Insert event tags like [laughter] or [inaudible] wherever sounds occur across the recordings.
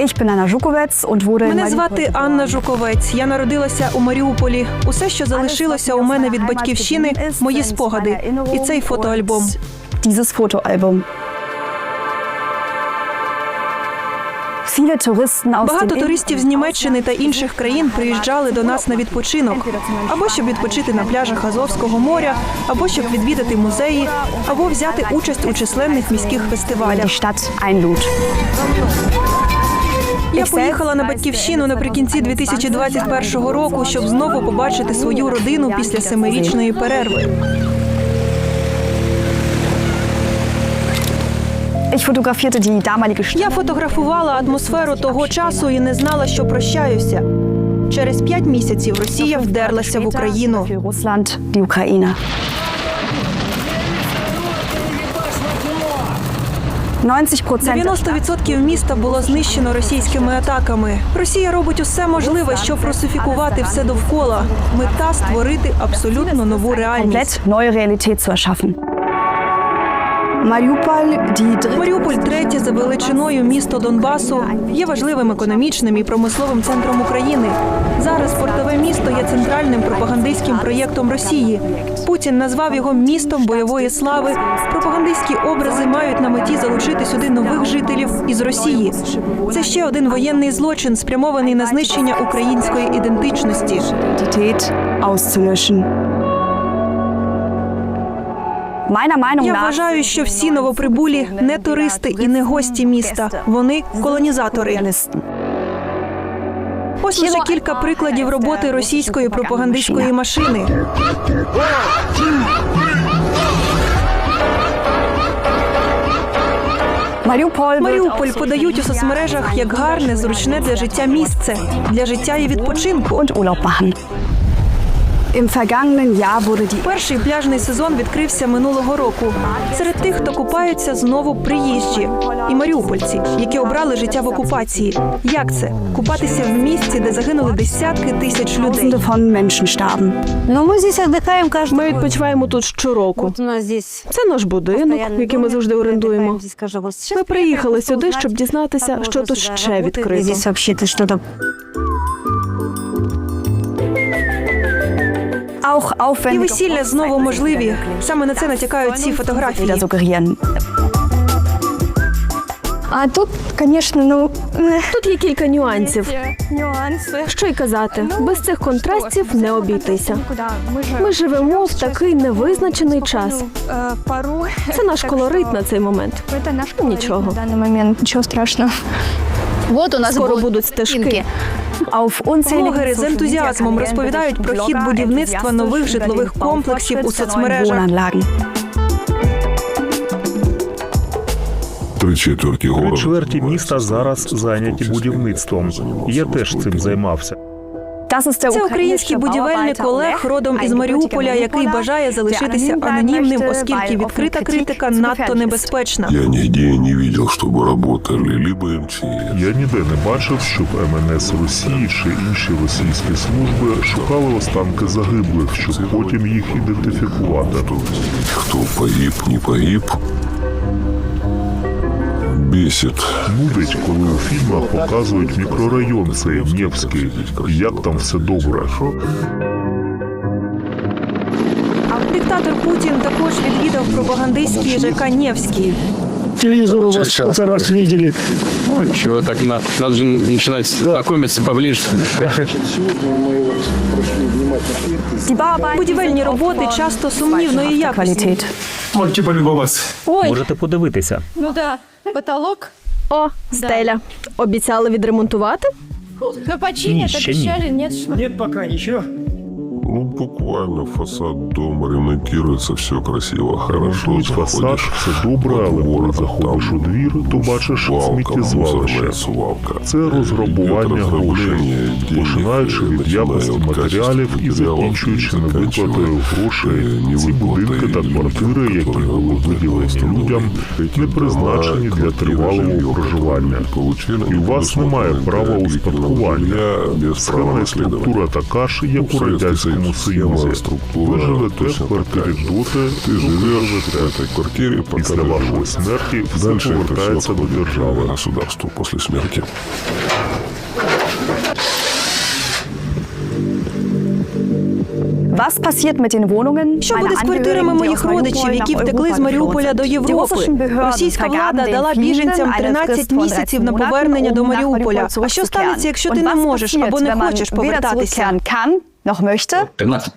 Ich bin Anna Žukovec und wurde in Мене звати. Анна Жуковець. Я народилася у Маріуполі. Усе, що залишилося у мене від батьківщини, мої спогади. І цей фотоальбом. Dieses Fotoalbum. Багато туристів з Німеччини та інших країн приїжджали до нас на відпочинок, або щоб відпочити на пляжах Азовського моря, або щоб відвідати музеї, або взяти участь у численних міських фестивалях. Я поїхала на батьківщину наприкінці 2021 року, щоб знову побачити свою родину після семирічної перерви. Я фотографувала атмосферу того часу і не знала, що прощаюся. Через п'ять місяців Росія вдерлася в Україну. 90% 90% міста було знищено російськими атаками. Росія робить усе можливе, щоб русифікувати все довкола. Мета створити абсолютно нову реальність. Dritte Маріуполь, третє за величиною місто Донбасу, є важливим економічним і промисловим центром України. Зараз портове місто є центральним пропагандистським проєктом Росії. Путін назвав його містом бойової слави. Пропагандистські образи мають на меті залучити сюди нових жителів із Росії. Це ще один воєнний злочин, спрямований на знищення української ідентичності. Я вважаю, що всі новоприбулі не туристи і не гості міста. Вони колонізатори. Ось лише кілька прикладів роботи російської пропагандистської машини. Маріуполь подають у соцмережах як гарне, зручне для життя місце, для життя і відпочинку. Перший пляжний сезон відкрився минулого року. Серед тих, хто купаються, знову приїжджі і маріупольці, які обрали життя в окупації. Як це купатися в місці, де загинули десятки тисяч людей? Ну, ми здесь отдыхаем каждый Ми відпочиваємо тут щороку. Це наш будинок, який ми завжди орендуємо. Ми приїхали сюди, щоб дізнатися, що тут ще відкрито. І весілля знову можливі. Саме на це натякають ці фотографії. А тут, звісно, ну [laughs] Тут є кілька нюансів. Що й казати, без цих контрастів не обійтися. Ми, живемо в такий невизначений час. Ну, е. Це наш колорит на цей момент. Це наш колорит Нічого. на даний момент. Нічого страшного. Вот у нас Скоро будут будуть стежки. Блогери з ентузіазмом розповідають про хід будівництва нових житлових комплексів у соцмережах. Три чверті міста зараз зайняті будівництвом. Я теж цим займався. Це український будівельник Олег, родом із Маріуполя, який бажає залишитися анонімним, оскільки відкрита критика надто небезпечна. Я нигде не видел, чтобы работали либо МЧС, Я ніде не бачив, щоб МНС Росії чи інші російські служби шукали останки загиблих, щоб потім їх ідентифікувати. кто погиб, не погиб. Бесит. Нудить, коли у фільмах показують мікрорайон цей Нєвський, і як там все добре. А Диктатор Путін також відвідав пропагандистський ЖК Нєвський. телевизор у вас сколько раз видели. Чего так на- надо же начинать знакомиться поближе. Будівельні роботи часто сумнівної якості. Можете полюбоваться. Ой, подивитися. Ну да, потолок. о, стеля. Обіцяли відремонтувати? Ну починят, ще ні. обещали, нет. Нет пока ничего. Ну, буквально фасад дома ремонтируется, все красиво, хорошо. Ремонтують фасад, Заходишь все добре, во але двор, коли а заходиш у там двір, то бачиш свалка, сміттєзвалище. мусорная свалка. Це розграбування Идет грошей, разрушение денег, починаючи від начиная якості от матеріалів і качества закінчуючи материалов, невиплатою заканчивая, грошей. э, Ці невыплатой будинки та людям, квартири, які которые були виділені людям, не призначені для тривалого проживання. І у вас немає права успадкування. Схема і структура така ж, як у радянському союзі. Ви живете в квартирі доти, Ты доки живешь в живете. этой квартире, пока Після ты вашої живешь. смерті все Дальше это повертається все до держави. государству после смерти. Was passiert mit den Wohnungen? Що буде з квартирами моїх родичів, які втекли з Маріуполя до Європи? Російська влада дала біженцям 13 місяців на повернення до Маріуполя. А що станеться, якщо ти не можеш або не хочеш повертатися? noch möchte? 13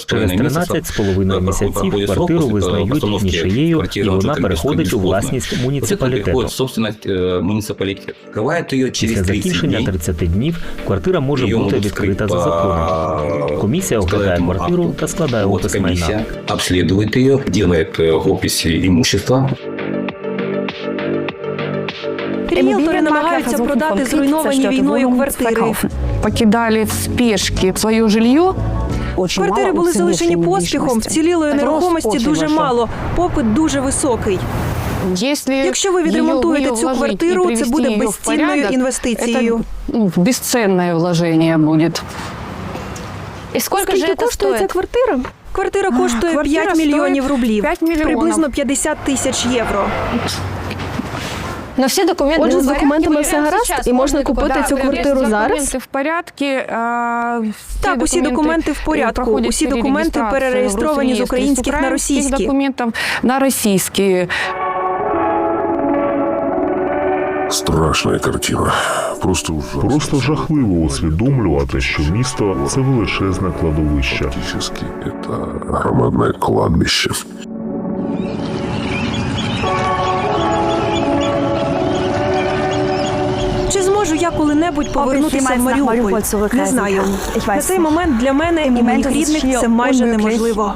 з Через 13 з половиною місяців квартиру визнають нічиєю, і вона переходить у власність муніципалітету. собственность э, муніципалітету. Открывает ее через Після 30 закінчення дней. 30 днів квартира може Її бути можуть відкрита за по законом. Комісія оглядає складаємо квартиру акту. та складає Вот опис майна. комиссия обследует ее, делает э, опись имущества. Ріелтори намагаються продати зруйновані війною квартири. Покидали в спешке своє жилье. Квартири були залишені поспіхом, вцілілої нерухомості дуже мало, попит дуже високий. Якщо ви відремонтуєте цю квартиру, це буде безцінною інвестицією. ну, бесценное вложение будет. И сколько, же Скільки это коштує ця квартира? Квартира коштує квартира 5 мільйонів рублів, 5 мільйонів. приблизно 50 тисяч євро. Но все документы Отже, ну, з в документами порядке, все гаразд, сейчас і можна можно купити куда цю квартиру Документы зараз. в порядке. а, Так, усі документи в порядку. проходять Усі документи перереєстрацію перереєстровані в з Росреєстрі українських на українських російські. документів на російські. Страшная картина. Просто ужасно. Просто жахливо усвідомлювати, що місто це величезне кладовище. Фактически это громадное кладбище. Я коли-небудь повернутися в Маріуполь? Не знаю. На цей момент для мене і моїх рідних це майже неможливо.